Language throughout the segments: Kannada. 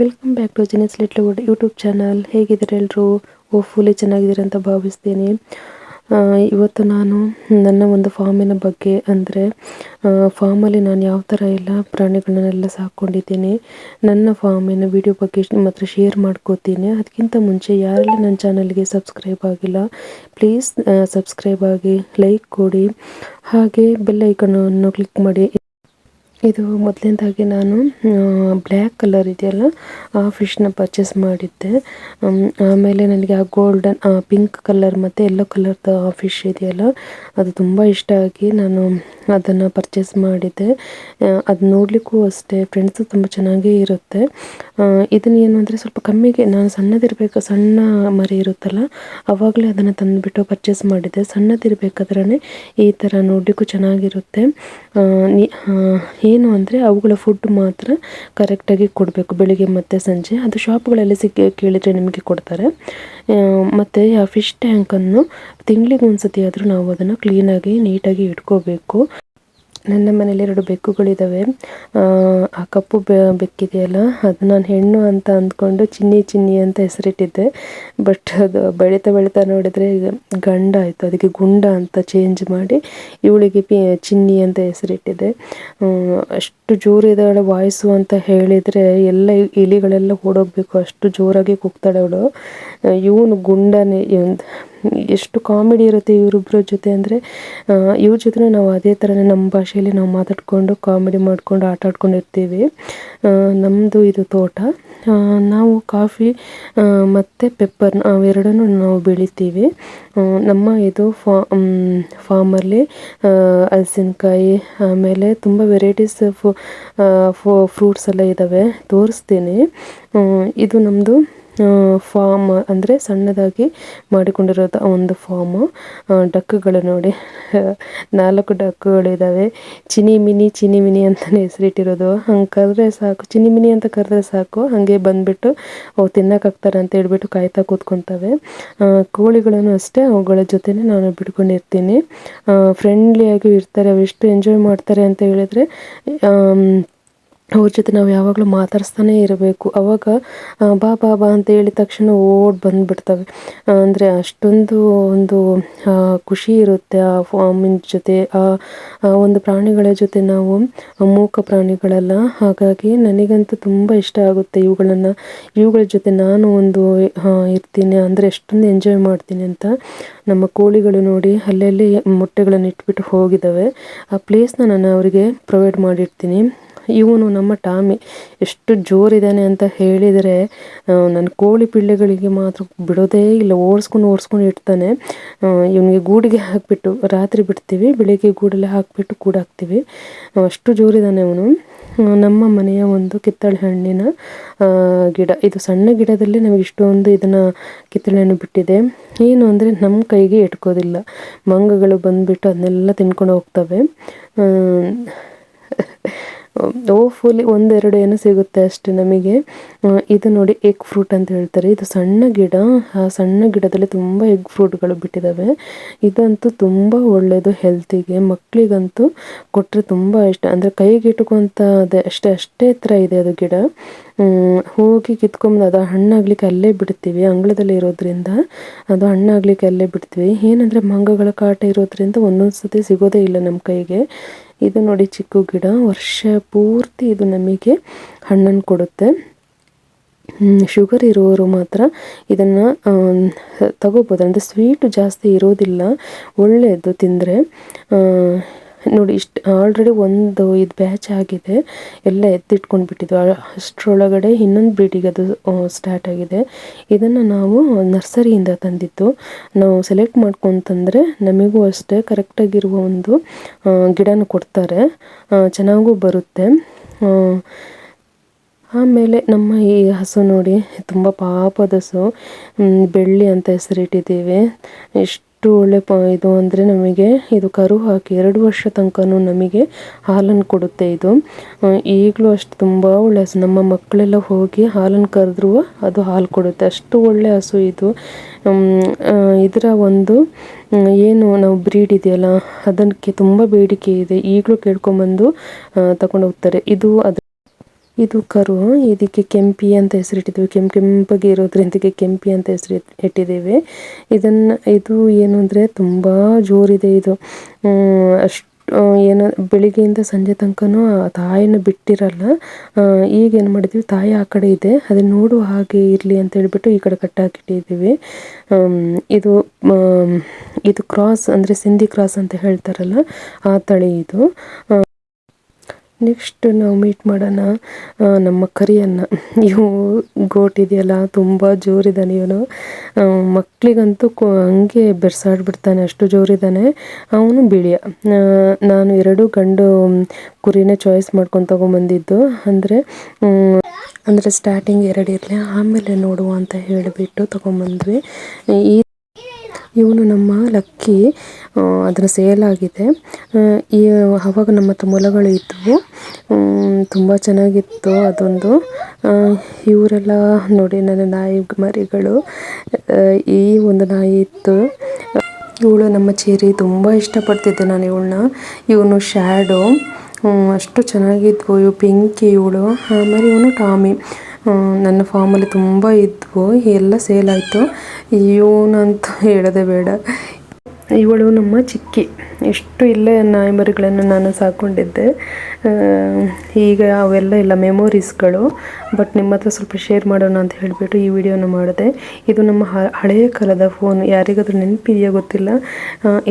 Welcome back to Jini's little wood YouTube channel ಹೇಗಿದ್ದಾರೆ ಎಲ್ಲರೂ ಓ ಫುಲ್ಲಿ ಚೆನ್ನಾಗಿದ್ದೀರಿ ಅಂತ ಭಾವಿಸ್ತೀನಿ. ಇವತ್ತು ನಾನು ನನ್ನ ಒಂದು ಫಾರ್ಮಿನ ಬಗ್ಗೆ ಅಂದರೆ ಫಾರ್ಮಲ್ಲಿ ನಾನು ಯಾವ ಥರ ಎಲ್ಲ ಪ್ರಾಣಿಗಳನ್ನೆಲ್ಲ ಸಾಕೊಂಡಿದ್ದೀನಿ ನನ್ನ ಫಾರ್ಮಿನ ವಿಡಿಯೋ ಬಗ್ಗೆ ನಿಮ್ಮ ಹತ್ರ ಶೇರ್ ಮಾಡ್ಕೋತೀನಿ. ಅದಕ್ಕಿಂತ ಮುಂಚೆ ಯಾರೆಲ್ಲ ನನ್ನ ಚಾನಲ್ಗೆ ಸಬ್ಸ್ಕ್ರೈಬ್ ಆಗಿಲ್ಲ, ಪ್ಲೀಸ್ ಸಬ್ಸ್ಕ್ರೈಬ್ ಆಗಿ, ಲೈಕ್ ಕೊಡಿ. ಹಾಗೆ ಬೆಲ್ ಐಕನನ್ನು ಕ್ಲಿಕ್ ಮಾಡಿ. ಇದು ಮೊದಲನೇದಾಗಿ ನಾನು ಬ್ಲ್ಯಾಕ್ ಕಲರ್ ಇದೆಯಲ್ಲ, ಆ ಫಿಶ್ನ ಪರ್ಚೇಸ್ ಮಾಡಿದ್ದೆ. ಆಮೇಲೆ ನನಗೆ ಆ ಗೋಲ್ಡನ್ ಪಿಂಕ್ ಕಲರ್ ಮತ್ತು ಯೆಲ್ಲೋ ಕಲರ್ದು ಫಿಶ್ ಇದೆಯಲ್ಲ, ಅದು ತುಂಬ ಇಷ್ಟ ಆಗಿ ನಾನು ಅದನ್ನು ಪರ್ಚೇಸ್ ಮಾಡಿದ್ದೆ ಅದು ನೋಡಲಿಕ್ಕೂ ಅಷ್ಟೇ ಫ್ರೆಂಡ್ಸು ತುಂಬ ಚೆನ್ನಾಗೇ ಇರುತ್ತೆ. ಇದನ್ನು ಏನು ಅಂದರೆ ಸ್ವಲ್ಪ ಕಮ್ಮಿಗೆ, ನಾನು ಸಣ್ಣದಿರಬೇಕು, ಸಣ್ಣ ಮರಿ ಇರುತ್ತಲ್ಲ ಆವಾಗಲೇ ಅದನ್ನು ತಂದುಬಿಟ್ಟು ಪರ್ಚೇಸ್ ಮಾಡಿದ್ದೆ ಸಣ್ಣದಿರಬೇಕಾದ್ರೆ ಈ ಥರ ನೋಡಲಿಕ್ಕೂ ಚೆನ್ನಾಗಿರುತ್ತೆ. ಏನು ಅಂದರೆ ಅವುಗಳ ಫುಡ್ ಮಾತ್ರ ಕರೆಕ್ಟಾಗಿ ಕೊಡಬೇಕು, ಬೆಳಿಗ್ಗೆ ಮತ್ತು ಸಂಜೆ. ಅದು ಶಾಪ್ಗಳಲ್ಲಿ ಸಿಕ್ಕಿ ಕೇಳಿದರೆ ನಿಮಗೆ ಕೊಡ್ತಾರೆ. ಮತ್ತು ಆ ಫಿಶ್ ಟ್ಯಾಂಕನ್ನು ತಿಂಗಳಿಗೆ ಒಂದು ಸತಿ ಆದರೂ ನಾವು ಅದನ್ನು ಕ್ಲೀನಾಗಿ ನೀಟಾಗಿ ಇಟ್ಕೋಬೇಕು. ನನ್ನ ಮನೇಲಿ ಎರಡು ಬೆಕ್ಕುಗಳಿದ್ದಾವೆ ಆ, ಕಪ್ಪು ಬೆ- ಬೆಕ್ಕಿದೆಯಲ್ಲ ಅದು ನಾನು ಹೆಣ್ಣು ಅಂತ ಅಂದ್ಕೊಂಡು ಚಿನ್ನಿ ಚಿನ್ನಿ ಅಂತ ಹೆಸರಿಟ್ಟಿದ್ದೆ. ಬಟ್ ಅದು ಬೆಳೀತಾ ಬೆಳೀತಾ ನೋಡಿದರೆ ಗಂಡ ಆಯಿತು ಅದಕ್ಕೆ ಗುಂಡ ಅಂತ ಚೇಂಜ್ ಮಾಡಿ ಇವಳಿಗೆ ಪಿ ಚಿನ್ನಿ ಅಂತ ಹೆಸರಿಟ್ಟಿದ್ದೆ. ಅಷ್ಟು ಜೋರಿದ್ದಾಳೆ ವಾಯ್ಸು ಅಂತ ಹೇಳಿದರೆ ಎಲ್ಲ ಇಲಿಗಳೆಲ್ಲ ಓಡೋಗ್ಬೇಕು ಅಷ್ಟು ಜೋರಾಗಿ ಕೂಗ್ತಾಳೆ ಅವಳು. ಇವನು ಗುಂಡನೇ ಎಷ್ಟು ಕಾಮಿಡಿ ಇರುತ್ತೆ ಇವರಿಬ್ಬರ ಜೊತೆ ಅಂದರೆ ಇವ್ರ ಜೊತೆ ನಾವು ಅದೇ ಥರನೇ ನಮ್ಮ ಭಾಷೆಯಲ್ಲಿ ನಾವು ಮಾತಾಡ್ಕೊಂಡು ಕಾಮಿಡಿ ಮಾಡಿಕೊಂಡು ಆಟ ಆಡ್ಕೊಂಡಿರ್ತೀವಿ. ನಮ್ಮದು ಇದು ತೋಟ. ನಾವು ಕಾಫಿ ಮತ್ತು ಪೆಪ್ಪರ್ ಅವೆರಡನ್ನೂ ನಾವು ಬೆಳಿತೀವಿ. ನಮ್ಮ ಇದು ಫಾ ಫಾರ್ಮಲ್ಲಿ ಹಲಸಿನಕಾಯಿ, ಆಮೇಲೆ ತುಂಬ ವೆರೈಟೀಸ್ ಫ್ರೂಟ್ಸ್ ಎಲ್ಲ ಇದ್ದಾವೆ ತೋರಿಸ್ತೀನಿ. ಇದು ನಮ್ಮದು ಫಾರ್ಮ್ ಅಂದರೆ ಸಣ್ಣದಾಗಿ ಮಾಡಿಕೊಂಡಿರೋದು ಒಂದು ಫಾರ್ಮ್ ಡಕ್ಕುಗಳು ನೋಡಿ. ನಾಲ್ಕು ಡಕ್ಕುಗಳಿದ್ದಾವೆ ಚಿನಿ ಮಿನಿ ಚಿನಿ ಮಿನಿ ಅಂತಲೇ ಹೆಸರಿಟ್ಟಿರೋದು. ಹಂಗೆ ಕರೆದ್ರೆ ಸಾಕು. ಚಿನಿ ಮಿನಿ ಅಂತ ಕರೆದ್ರೆ ಸಾಕು. ಹಾಗೆ ಬಂದುಬಿಟ್ಟು ಅವು ತಿನ್ನೋಕ್ಕಾಗ್ತಾರೆ ಅಂತ ಹೇಳ್ಬಿಟ್ಟು ಕಾಯ್ತಾ ಕೂತ್ಕೊತವೆ. ಕೋಳಿಗಳನ್ನು ಅಷ್ಟೇ. ಅವುಗಳ ಜೊತೆನೇ ನಾನು ಬಿಟ್ಕೊಂಡಿರ್ತೀನಿ. ಫ್ರೆಂಡ್ಲಿಯಾಗಿ ಇರ್ತಾರೆ. ಅವೆಷ್ಟು ಎಂಜಾಯ್ ಮಾಡ್ತಾರೆ ಅಂತ ಹೇಳಿದರೆ ಅವ್ರ ಜೊತೆ ನಾವು ಯಾವಾಗಲೂ ಮಾತಾಡಿಸ್ತಾನೆ ಇರಬೇಕು. ಅವಾಗ ಬಾ ಬಾ ಬಾ ಅಂತ ಹೇಳಿದ ತಕ್ಷಣ ಓಡಿ ಬಂದುಬಿಡ್ತವೆ. ಅಂದರೆ ಅಷ್ಟೊಂದು ಒಂದು ಖುಷಿ ಇರುತ್ತೆ ಆ ಫಾರ್ಮಿನ ಜೊತೆ. ಆ ಒಂದು ಪ್ರಾಣಿಗಳ ಜೊತೆ ನಾವು ಮೂಕ ಪ್ರಾಣಿಗಳೆಲ್ಲ. ಹಾಗಾಗಿ ನನಗಂತೂ ತುಂಬ ಇಷ್ಟ ಆಗುತ್ತೆ ಇವುಗಳನ್ನು. ಇವುಗಳ ಜೊತೆ ನಾನು ಒಂದು ಇರ್ತೀನಿ. ಅಂದರೆ ಎಷ್ಟೊಂದು ಎಂಜಾಯ್ ಮಾಡ್ತೀನಿ ಅಂತ ನಮ್ಮ ಕೋಳಿಗಳು ನೋಡಿ ಅಲ್ಲಲ್ಲಿ ಮೊಟ್ಟೆಗಳನ್ನು ಇಟ್ಬಿಟ್ಟು ಹೋಗಿದ್ದಾವೆ ಆ ಪ್ಲೇಸ್ನ ನಾನು ಅವರಿಗೆ ಪ್ರೊವೈಡ್ ಮಾಡಿರ್ತೀನಿ. ಇವನು ನಮ್ಮ ಟಾಮಿ ಎಷ್ಟು ಜೋರಿದ್ದಾನೆ ಅಂತ ಹೇಳಿದರೆ ನನ್ನ ಕೋಳಿ ಪಿಳ್ಳೆಗಳಿಗೆ ಮಾತ್ರ ಬಿಡೋದೇ ಇಲ್ಲ. ಓಡಿಸ್ಕೊಂಡು ಓಡಿಸ್ಕೊಂಡು ಇಡ್ತಾನೆ. ಇವನಿಗೆ ಗೂಡಿಗೆ ಹಾಕಿಬಿಟ್ಟು ರಾತ್ರಿ ಬಿಡ್ತೀವಿ, ಬೆಳಿಗ್ಗೆ ಗೂಡಲ್ಲೇ ಹಾಕಿಬಿಟ್ಟು ಕೂಡ ಹಾಕ್ತೀವಿ. ಅಷ್ಟು ಜೋರಿದ್ದಾನೆ ಅವನು. ನಮ್ಮ ಮನೆಯ ಒಂದು ಕಿತ್ತಳೆ ಹಣ್ಣಿನ ಗಿಡ. ಇದು ಸಣ್ಣ ಗಿಡದಲ್ಲಿ ನಮಗೆ ಇಷ್ಟೊಂದು ಇದನ್ನು ಕಿತ್ತಳೆ ಹಣ್ಣು ಬಿಟ್ಟಿದೆ. ಏನು ಅಂದರೆ ನಮ್ಮ ಕೈಗೆ ಇಟ್ಕೋದಿಲ್ಲ ಮಂಗಗಳು ಬಂದುಬಿಟ್ಟು ಅದನ್ನೆಲ್ಲ ತಿನ್ಕೊಂಡು ಹೋಗ್ತವೆ. ಓಫುಲಿ ಒಂದೆರಡು ಏನು ಸಿಗುತ್ತೆ ಅಷ್ಟೇ ನಮಗೆ. ಇದು ನೋಡಿ ಎಗ್ ಫ್ರೂಟ್ ಅಂತ ಹೇಳ್ತಾರೆ. ಇದು ಸಣ್ಣ ಗಿಡ. ಆ ಸಣ್ಣ ಗಿಡದಲ್ಲಿ ತುಂಬ ಎಗ್ ಫ್ರೂಟ್ಗಳು ಬಿಟ್ಟಿದ್ದಾವೆ ಇದಂತೂ ತುಂಬ ಒಳ್ಳೆಯದು ಹೆಲ್ತಿಗೆ ಮಕ್ಕಳಿಗಂತೂ ಕೊಟ್ಟರೆ ತುಂಬ ಇಷ್ಟ. ಅಂದರೆ ಕೈಗೆ ಅದೇ ಅಷ್ಟೇ ಅಷ್ಟೇ ಎತ್ತರ ಇದೆ ಅದು ಗಿಡ. ಹೋಗಿ ಕಿತ್ಕೊಂಬಂದು ಅದು ಹಣ್ಣಾಗ್ಲಿಕ್ಕೆ ಅಲ್ಲೇ ಬಿಡ್ತೀವಿ. ಅಂಗಳದಲ್ಲಿ ಇರೋದ್ರಿಂದ ಅದು ಹಣ್ಣಾಗ್ಲಿಕ್ಕೆ ಅಲ್ಲೇ ಬಿಡ್ತೀವಿ. ಏನಂದರೆ ಮಂಗಗಳ ಕಾಟ ಇರೋದ್ರಿಂದ ಒಂದೊಂದು ಸತಿ ಸಿಗೋದೇ ಇಲ್ಲ ನಮ್ಮ ಕೈಗೆ. ಇದು ನೋಡಿ ಚಿಕ್ಕ ಗಿಡ. ವರ್ಷ ಪೂರ್ತಿ ಇದು ನಮಗೆ ಹಣ್ಣನ್ನು ಕೊಡುತ್ತೆ. ಶುಗರ್ ಇರುವವರು ಮಾತ್ರ ಇದನ್ನು ತಗೋಬೋದು. ಅಂದರೆ ಸ್ವೀಟು ಜಾಸ್ತಿ ಇರೋದಿಲ್ಲ. ಒಳ್ಳೆಯದು ತಿಂದರೆ. ನೋಡಿ, ಇಷ್ಟು ಆಲ್ರೆಡಿ ಒಂದು ಇದು ಬ್ಯಾಚ್ ಆಗಿದೆ. ಎಲ್ಲ ಎತ್ತಿಟ್ಕೊಂಡು ಬಿಟ್ಟಿದ್ವಿ ಅಷ್ಟರೊಳಗಡೆ ಇನ್ನೊಂದು ಬ್ರೀಡಿಗೆ ಅದು ಸ್ಟಾರ್ಟ್ ಆಗಿದೆ. ಇದನ್ನು ನಾವು ನರ್ಸರಿಯಿಂದ ತಂದಿದ್ದು. ನಾವು ಸೆಲೆಕ್ಟ್ ಮಾಡ್ಕೊಂತಂದರೆ ನಮಗೂ ಅಷ್ಟೇ ಕರೆಕ್ಟಾಗಿರುವ ಒಂದು ಗಿಡನ ಕೊಡ್ತಾರೆ. ಚೆನ್ನಾಗೂ ಬರುತ್ತೆ. ಆಮೇಲೆ ನಮ್ಮ ಈ ಹಸು ನೋಡಿ, ತುಂಬ ಪಾಪದ ಹಸು. ಬೆಳ್ಳಿ ಅಂತ ಹೆಸರಿಟ್ಟಿದ್ದೀವಿ. ಎಷ್ಟು ಒಳ್ಳೆ ಪ ಇದು ಅಂದರೆ ನಮಗೆ ಇದು ಕರು ಹಾಕಿ ಎರಡು ವರ್ಷ ತನಕನೂ ನಮಗೆ ಹಾಲನ್ನು ಕೊಡುತ್ತೆ ಇದು. ಈಗಲೂ ಅಷ್ಟು ತುಂಬ ಒಳ್ಳೆ ಹಸು. ನಮ್ಮ ಮಕ್ಕಳೆಲ್ಲ ಹೋಗಿ ಹಾಲನ್ನು ಕರೆದ್ರೂ ಅದು ಹಾಲು ಕೊಡುತ್ತೆ. ಅಷ್ಟು ಒಳ್ಳೆ ಹಸು ಇದು. ಇದರ ಒಂದು ಏನು ನಾವು ಬ್ರೀಡ್ ಇದೆಯಲ್ಲ, ಅದಕ್ಕೆ ತುಂಬ ಬೇಡಿಕೆ ಇದೆ. ಈಗಲೂ ಕೇಳ್ಕೊಂಬಂದು ತಗೊಂಡು ಹೋಗ್ತಾರೆ. ಇದು ಅದು ಇದು ಕರು, ಇದಕ್ಕೆ ಕೆಂಪಿ ಅಂತ ಹೆಸರಿಟ್ಟಿದ್ದೀವಿ ಕೆಂಪು, ಕೆಂಪಗೆ ಇರೋದ್ರಿಂದ ಇದಕ್ಕೆ ಕೆಂಪಿ ಅಂತ ಹೆಸರು ಇಟ್ಟಿದ್ದೇವೆ. ಇದನ್ನ, ಇದು ಏನು ಅಂದರೆ ತುಂಬ ಜೋರಿದೆ ಇದು. ಅಷ್ಟು ಏನು, ಬೆಳಿಗ್ಗೆಯಿಂದ ಸಂಜೆ ತನಕನೂ ತಾಯಿನ ಬಿಟ್ಟಿರಲ್ಲ. ಈಗ ಏನು ಮಾಡಿದ್ವಿ ತಾಯಿ ಆ ಕಡೆ ಇದೆ. ಅದನ್ನ ನೋಡುವ ಹಾಗೆ ಇರಲಿ ಅಂತ ಹೇಳ್ಬಿಟ್ಟು ಈ ಕಡೆ ಕಟ್ಟಾಕಿಟ್ಟಿದ್ದೀವಿ ಇದು ಇದು ಕ್ರಾಸ್ ಅಂದರೆ ಸಿಂಧಿ ಕ್ರಾಸ್ ಅಂತ ಹೇಳ್ತಾರಲ್ಲ, ಆ ತಳಿ ಇದು. ನೆಕ್ಸ್ಟ್ ನಾವು ಮೀಟ್ ಮಾಡೋಣ ನಮ್ಮ ಕರಿಯನ್ನ. ಇವು ಗೋಟ್ ಇದೆಯಲ್ಲ, ತುಂಬ ಜೋರಿದ್ದಾನೆ ಇವನು. ಮಕ್ಕಳಿಗಂತೂ ಹಂಗೆ ಬೆರ್ಸಾಡ್ಬಿಡ್ತಾನೆ, ಅಷ್ಟು ಜೋರಿದ್ದಾನೆ ಅವನು ಬಿಳಿಯ. ನಾನು ಎರಡು ಗಂಡು ಕುರಿನೇ ಚಾಯ್ಸ್ ಮಾಡ್ಕೊಂಡು ತೊಗೊಂಬಂದಿದ್ದು. ಅಂದರೆ ಅಂದರೆ ಸ್ಟಾರ್ಟಿಂಗ್ ಎರಡು ಇರಲಿ, ಆಮೇಲೆ ನೋಡುವ ಅಂತ ಹೇಳಿಬಿಟ್ಟು ತೊಗೊಂಬಂದ್ವಿ. ಈ ಇವನು ನಮ್ಮ ಲಕ್ಕಿ ಅದರ ಸೇಲ್ ಆಗಿದೆ ಈ ಆವಾಗ ನಮ್ಮ ಮೊಲಗಳು ಇದ್ದವು ತುಂಬ ಚೆನ್ನಾಗಿತ್ತು ಅದೊಂದು. ಇವರೆಲ್ಲ ನೋಡಿ ನನ್ನ ನಾಯಿ ಮರಿಗಳು. ಈ ಒಂದು ನಾಯಿ ಇತ್ತು. ಇವಳು ನಮ್ಮ ಚೇರಿ ತುಂಬ ಇಷ್ಟಪಡ್ತಿದ್ದೆ ನಾನು ಇವಳನ್ನ. ಇವನು ಶ್ಯಾಡೋ ಅಷ್ಟು ಚೆನ್ನಾಗಿದ್ವು. ಇವು ಪಿಂಕಿ ಇವಳು. ಆಮೇಲೆ ಇವನು ಟಾಮಿ. ನನ್ನ ಫಾರ್ಮಲ್ಲಿ ತುಂಬ ಇದ್ವು ಎಲ್ಲ ಸೇಲ್ ಆಯಿತು. ಇವನಂತೂ ಹೇಳೋದೇ ಬೇಡ. ಇವಳು ನಮ್ಮ ಚಿಕ್ಕಿ. ಎಷ್ಟು ಇಲ್ಲೇ ನಾಯಿ ಮರಿಗಳನ್ನು ನಾನು ಸಾಕೊಂಡಿದ್ದೆ. ಈಗ ಅವೆಲ್ಲ ಇಲ್ಲ, ಮೆಮೊರೀಸ್ಗಳು. ಬಟ್ ನಿಮ್ಮ ಹತ್ರ ಸ್ವಲ್ಪ ಶೇರ್ ಮಾಡೋಣ ಅಂತ ಹೇಳಿಬಿಟ್ಟು ಈ ವಿಡಿಯೋನ ಮಾಡಿದೆ. ಇದು ನಮ್ಮ ಹಳೆಯ ಕಾಲದ ಫೋನ್. ಯಾರಿಗಾದರೂ ನೆನಪಿದೆಯೋ ಗೊತ್ತಿಲ್ಲ.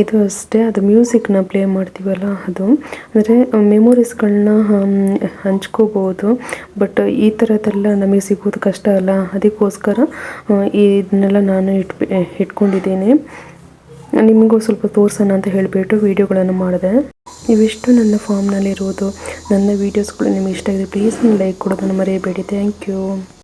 ಇದು ಅಷ್ಟೇ. ಅದು ಮ್ಯೂಸಿಕ್ನ ಪ್ಲೇ ಮಾಡ್ತೀವಲ್ಲ ಅದು. ಅಂದರೆ ಮೆಮೊರೀಸ್ಗಳನ್ನ ಹಂಚ್ಕೋಬೋದು. ಬಟ್ ಈ ಥರದ್ದೆಲ್ಲ ನಮಗೆ ಸಿಗೋದು ಕಷ್ಟ ಅಲ್ಲ. ಅದಕ್ಕೋಸ್ಕರ ಇದನ್ನೆಲ್ಲ ನಾನು ಇಟ್ಬಿ, ಇಟ್ಕೊಂಡಿದ್ದೀನಿ. ನಿಮಗೂ ಸ್ವಲ್ಪ ತೋರಿಸೋಣ ಅಂತ ಹೇಳಿಬಿಟ್ಟು ವೀಡಿಯೋಗಳನ್ನು ಮಾಡಿದೆ. ಇವಿಷ್ಟು ನನ್ನ ಫಾರ್ಮ್ನಲ್ಲಿರುವುದು ನನ್ನ ವೀಡಿಯೋಸ್ಗಳು ನಿಮಗೆ ಇಷ್ಟ ಆಗಿದೆ ಪ್ಲೀಸ್ ಲೈಕ್ ಕೊಡೋದನ್ನು ಮರೆಯಬೇಡಿ. Thank you